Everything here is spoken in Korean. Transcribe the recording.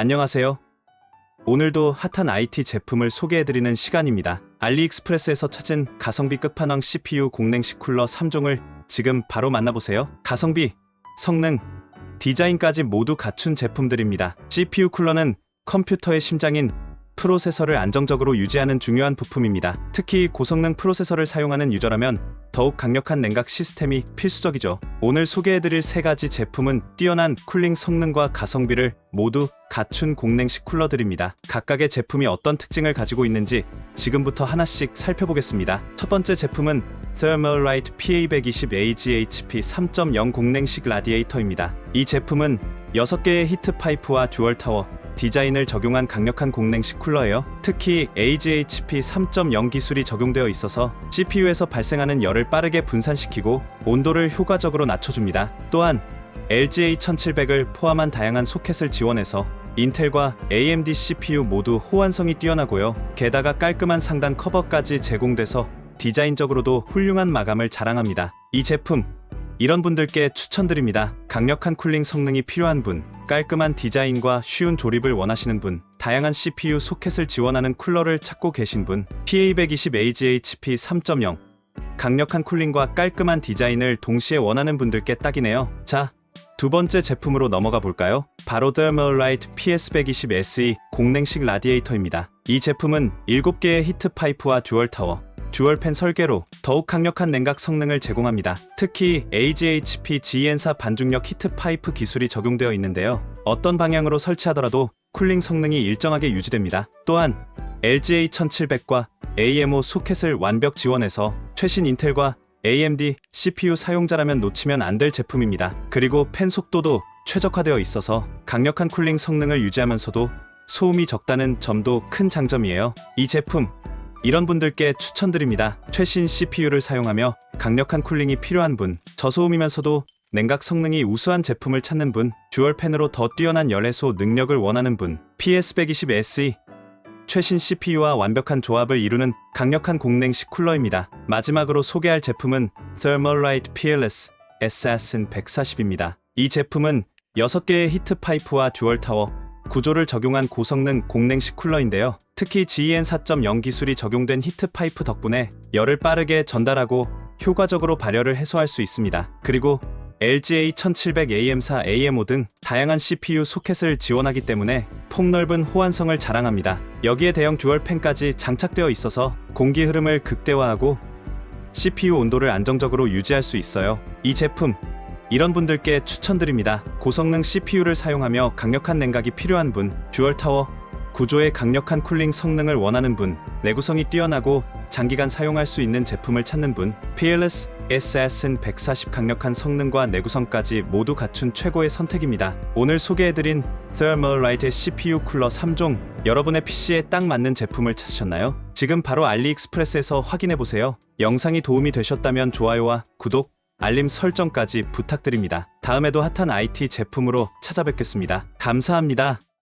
안녕하세요. 오늘도 핫한 IT 제품을 소개해드리는 시간입니다. 알리익스프레스에서 찾은 가성비 끝판왕 CPU 공랭식 쿨러 3종을 지금 바로 만나보세요. 가성비, 성능, 디자인까지 모두 갖춘 제품들입니다. CPU 쿨러는 컴퓨터의 심장인 프로세서를 안정적으로 유지하는 중요한 부품입니다. 특히 고성능 프로세서를 사용하는 유저라면 더욱 강력한 냉각 시스템이 필수적이죠. 오늘 소개해드릴 세 가지 제품은 뛰어난 쿨링 성능과 가성비를 모두 갖춘 공냉식 쿨러들입니다. 각각의 제품이 어떤 특징을 가지고 있는지 지금부터 하나씩 살펴보겠습니다. 첫 번째 제품은 Thermalright PA120 AGHP 3.0 공냉식 라디에이터입니다. 이 제품은 6개의 히트 파이프와 듀얼 타워, 디자인을 적용한 강력한 공냉식 쿨러예요. 특히 AGHP 3.0 기술이 적용되어 있어서 CPU에서 발생하는 열을 빠르게 분산시키고 온도를 효과적으로 낮춰줍니다. 또한 LGA 1700을 포함한 다양한 소켓을 지원해서 인텔과 AMD CPU 모두 호환성이 뛰어나고요. 게다가 깔끔한 상단 커버까지 제공돼서 디자인적으로도 훌륭한 마감을 자랑합니다. 이 제품 이런 분들께 추천드립니다. 강력한 쿨링 성능이 필요한 분, 깔끔한 디자인과 쉬운 조립을 원하시는 분, 다양한 CPU 소켓을 지원하는 쿨러를 찾고 계신 분, PA120 AGHP 3.0 강력한 쿨링과 깔끔한 디자인을 동시에 원하는 분들께 딱이네요. 자, 두 번째 제품으로 넘어가 볼까요? 바로 Thermalright PS120 SE 공냉식 라디에이터입니다. 이 제품은 7개의 히트 파이프와 듀얼 타워, 듀얼 팬 설계로 더욱 강력한 냉각 성능을 제공합니다. 특히 AGHP GN4 반중력 히트 파이프 기술이 적용되어 있는데요. 어떤 방향으로 설치하더라도 쿨링 성능이 일정하게 유지됩니다. 또한 LGA 1700과 AMO 소켓을 완벽 지원해서 최신 인텔과 AMD CPU 사용자라면 놓치면 안 될 제품입니다. 그리고 팬 속도도 최적화되어 있어서 강력한 쿨링 성능을 유지하면서도 소음이 적다는 점도 큰 장점이에요. 이 제품 이런 분들께 추천드립니다. 최신 CPU를 사용하며 강력한 쿨링이 필요한 분, 저소음이면서도 냉각 성능이 우수한 제품을 찾는 분, 듀얼 팬으로 더 뛰어난 열 해소 능력을 원하는 분, PS120 SE 최신 CPU와 완벽한 조합을 이루는 강력한 공냉식 쿨러입니다. 마지막으로 소개할 제품은 Thermalright PLS Assassin 140입니다. 이 제품은 6개의 히트 파이프와 듀얼 타워, 구조를 적용한 고성능 공냉식 쿨러인데요. 특히 GEN 4.0 기술이 적용된 히트 파이프 덕분에 열을 빠르게 전달하고 효과적으로 발열을 해소할 수 있습니다. 그리고 LGA 1700 AM4 AM5 등 다양한 CPU 소켓을 지원하기 때문에 폭넓은 호환성을 자랑합니다. 여기에 대형 듀얼 팬까지 장착되어 있어서 공기 흐름을 극대화하고 CPU 온도를 안정적으로 유지할 수 있어요. 이 제품 이런 분들께 추천드립니다. 고성능 CPU를 사용하며 강력한 냉각이 필요한 분, 듀얼 타워, 구조의 강력한 쿨링 성능을 원하는 분, 내구성이 뛰어나고 장기간 사용할 수 있는 제품을 찾는 분, PLS Assassin 140 강력한 성능과 내구성까지 모두 갖춘 최고의 선택입니다. 오늘 소개해드린 Thermalright CPU 쿨러 3종, 여러분의 PC에 딱 맞는 제품을 찾으셨나요? 지금 바로 알리익스프레스에서 확인해보세요. 영상이 도움이 되셨다면 좋아요와 구독, 알림 설정까지 부탁드립니다. 다음에도 핫한 IT 제품으로 찾아뵙겠습니다. 감사합니다.